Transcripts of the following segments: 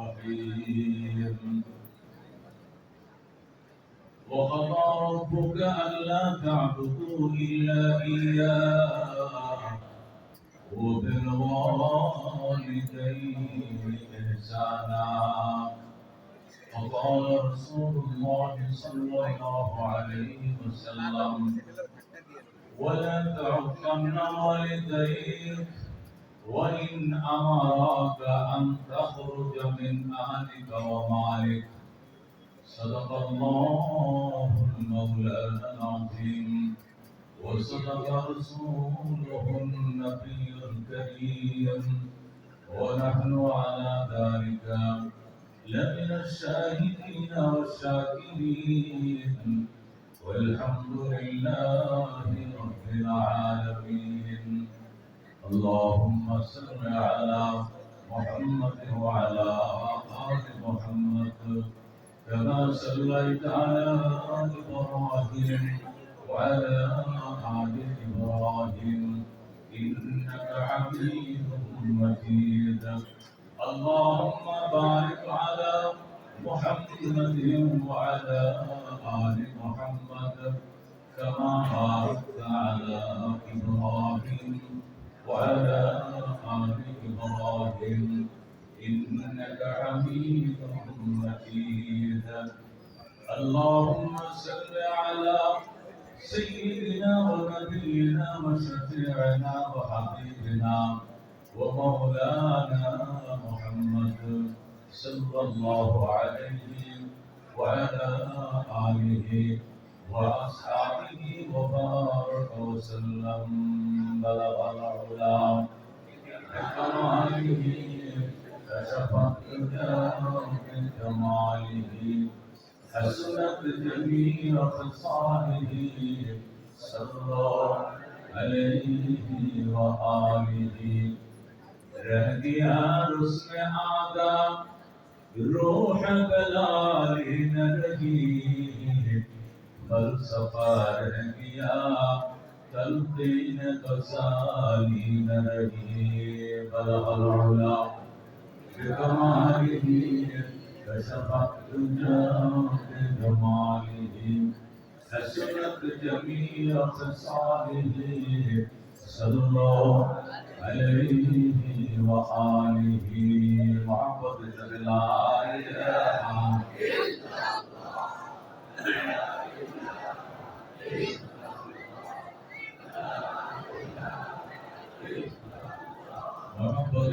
الرحيم وقضى ربك ألا تعبدوا إلا إياه. وبالوالدين إحسانا. وقال رسول الله صلى الله عليه وسلم ولا تعقن والديك وإن أمرك أن أهلك ومالك. صدق الله المولى العظيم. وصدق رسوله النبي الكريم. ونحن على ذلك لمن الشاهدين والشاكرين. والحمد لله رب العالمين. اللهم صل على محمد وعلى آل محمد. كما صليت على آل إبراهيم وعلى آل إبراهيم. إنك حميد مجيد. اللهم بارك على محمد وعلى آل محمد. كما باركت إنك حميد مجيد. اللهم صل على سيدنا ونبينا وشفيعنا وحبيبنا ومولانا محمد صلى الله عليه وعلى آله وأصحابه وبارك وسلم. بلغ العلا. بكماله كشف الدجى بكماله حسنت جميع خصاله صلى عليه وآله رہ گیا رسم آداب روح بلالی نہ رہی فلسفہ رہ گیا تلقین غزالی نہ رہی بلغ العلا بکماله كشف الدجى بجماله حسنت جميع خصاله صلى عليه وآله محبة لا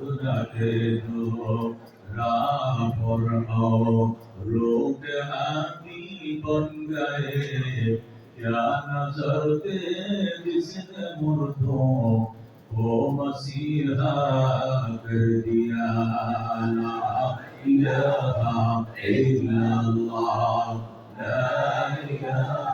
بینا کر دیا لا الہ الا اللہ لا الہ خود رکھے تو راہ پر آؤ لوگ ہاتھی بن گئے کیا نظر تھے جس نے مردوں کو مسیحا کر دیا لا الہ الا اللہ لا الہ